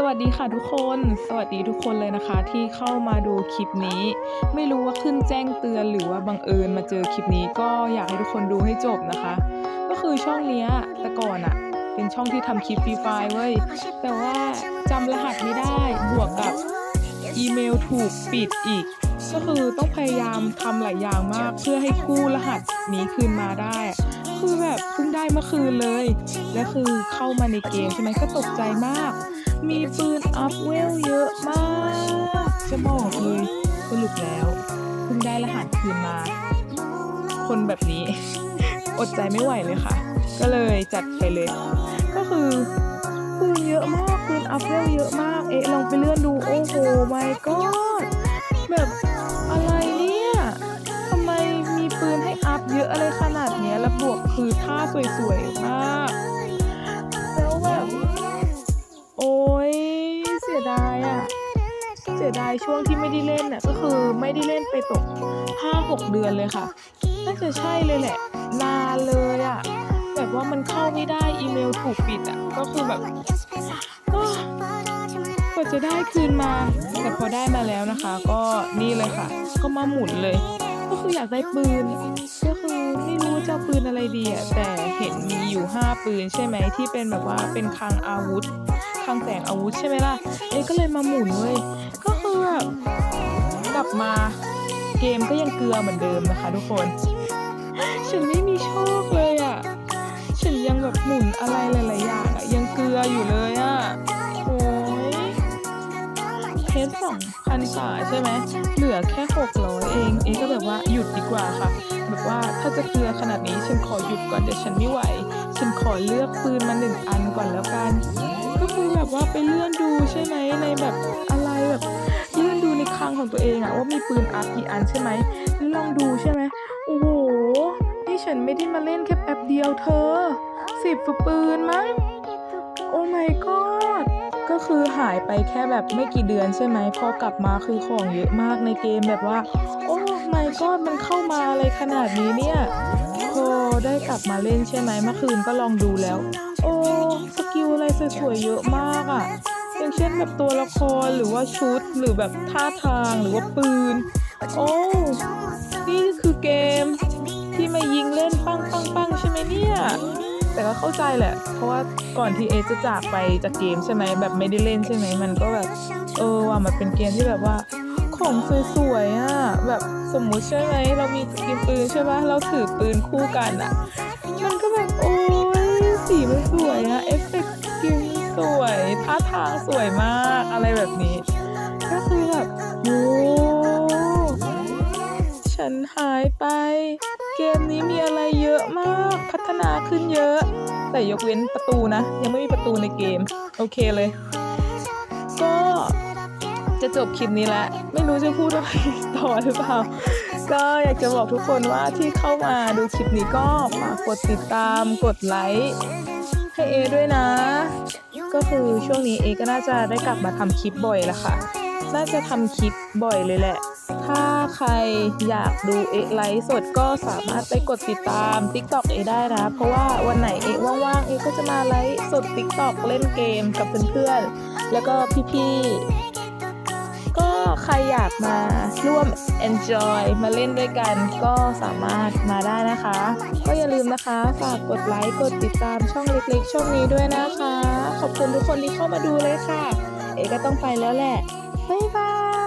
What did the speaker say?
สวัสดีค่ะทุกคน สวัสดีทุกคนเลยนะคะ ที่เข้ามาดูคลิปนี้ ไม่รู้ว่าขึ้นแจ้งเตือนหรือว่าบังเอิญมาเจอคลิปนี้ก็อยากให้ทุกคนดูให้จบนะคะ ก็คือช่องเนี้ยแต่ก่อนอะเป็นช่องที่ทำคลิปฟรีไฟล์เว้ยแต่ว่าจำรหัสไม่ได้บวกกับอีเมลถูกปิดอีก ก็คือต้องพยายามทำหลายอย่างมากเพื่อให้กู้รหัสนี้คืนมาได้คือแบบเพิ่งได้เมื่อคืนเลย และคือเข้ามาในเกมใช่ไหมก็ตกใจมาก มีปืนอัพเวลเยอะมาก จะบอกเลยสรุปแล้วเพิ่งได้รหัสคืนมา คนแบบนี้ อดใจไม่ไหวเลยค่ะ ก็เลยจัดไปเลย ก็คือปืนเยอะมากปืนอัพเวลเยอะมาก เอ๊ะลองไปเลื่อนดู โอ้โห my god แบบอะไรเนี่ยทำไมมีปืนให้อัพเยอะอะไรขนาดเนี้ยแล้วบวกคือท่าสวยๆมาก เสียดายช่วงที่ไม่ได้เล่นน่ะก็คือไม่ได้เล่นไปตกห้าหกเดือนเลยค่ะน่าจะใช่เลยแหละนานเลยอะแบบว่ามันเข้าไม่ได้อีเมลถูกปิดอะก็คือแบบกว่าจะได้คืนมา แต่พอได้มาแล้วนะคะ ก็นี่เลยค่ะ ก็มาหมุนเลย ก็คืออยากได้ปืนก็คือไม่รู้จะปืนอะไรดีอะแต่เห็นมีอยู่ 5 ปืนใช่ไหมที่เป็นแบบว่าเป็นคลังอาวุธคลังแสงอาวุธใช่ไหมล่ะเอ๊ก็เลยมาหมุนเว้ยก็ กลับมาเกมก็ยังเกลือเหมือนเดิมนะคะทุกคน ฉันไม่มีโชคเลยอะฉันยังแบบหมุนอะไรหลายๆอย่างอะยังเกลืออยู่เลยอะโอ้ยเพชรสองพันกว่าใช่ไหม เหลือแค่หกร้อยเอง เองก็แบบว่าหยุดดีกว่าค่ะ แบบว่าถ้าจะเกลือขนาดนี้ฉันขอหยุดก่อนเดี๋ยวฉันไม่ไหว ฉันขอเลือกปืนมาหนึ่งอันก่อนแล้วกัน ก็คือแบบว่าไปเลื่อนดูใช่ไหมในแบบอะไรแบบ ของตัวเองอะว่ามีปืนอัพกี่อันใช่ไหมแล้วลองดูใช่ไหมโอ้โห นี่ฉันไม่ได้มาเล่นแค่แป๊บเดียวเธอสิบปืนมั้งโอ้ my god ก็คือหายไปแค่แบบไม่กี่เดือนใช่ไหมพอกลับมาคือของเยอะมากในเกมแบบว่า โอ้ my god มันเข้ามาอะไรขนาดนี้เนี่ยพอได้กลับมาเล่นใช่ไหมเมื่อคืนก็ลองดูแล้ว โอ้ สกิลอะไรสวยๆเยอะมากอะ่ะ อย่างเช่นแบบตัวละครหรือว่าชุดหรือแบบท่าทางหรือว่าปืน โอ้นี่คือเกมที่มายิงเล่นปังปังปังใช่ไหมเนี่ยแต่ก็เข้าใจแหละ เพราะว่าก่อนที่เอจะจากไปจากเกมใช่ไหมแบบไม่ได้เล่นใช่ไหมมันก็แบบ เออว่ามันเป็นเกมที่แบบว่าของสวยๆอะแบบสมมุติใช่ไหมเรามีสกินปืนใช่ปะเราถือปืนคู่กันอะ มันก็แบบโอ้ยสีมันสวยอะเอฟเฟกต์สกินสวยท่า สวยมากอะไรแบบนี้ ก็คือแบบโอ้ฉันหายไป เกมนี้มีอะไรเยอะมาก พัฒนาขึ้นเยอะ แต่ยกเว้นประตูนะ ยังไม่มีประตูในเกม โอเคเลย ก็จะจบคลิปนี้แล้ว ไม่รู้จะพูดอะไรต่อหรือเปล่า ก็อยากจะบอกทุกคนว่าที่เข้ามาดูคลิปนี้ก็ฝากกดติดตามกดไลค์ให้เอด้วยนะ คือช่วงนี้เอก็น่าจะได้กลับมาทำคลิปบ่อยแล้วค่ะ น่าจะทำคลิปบ่อยเลยแหละ ถ้าใครอยากดูเอะไลฟ์สดก็สามารถไปกดติดตาม TikTok เอได้นะ เพราะว่าวันไหนเอว่างๆเอก็จะมาไลฟ์สด TikTok เล่นเกมกับเพื่อนๆ แล้วก็พี่ๆ ก็ใครอยากมาร่วม enjoy มาเล่นด้วยกันก็สามารถมาได้นะคะ ก็อย่าลืมนะคะ ฝากกดไลค์ กดติดตามช่องเล็กๆ ช่องนี้ด้วยนะคะ คุณทุกคนที่เข้ามาดูเลยค่ะ เอก็ต้องไปแล้วแหละบ๊ายบาย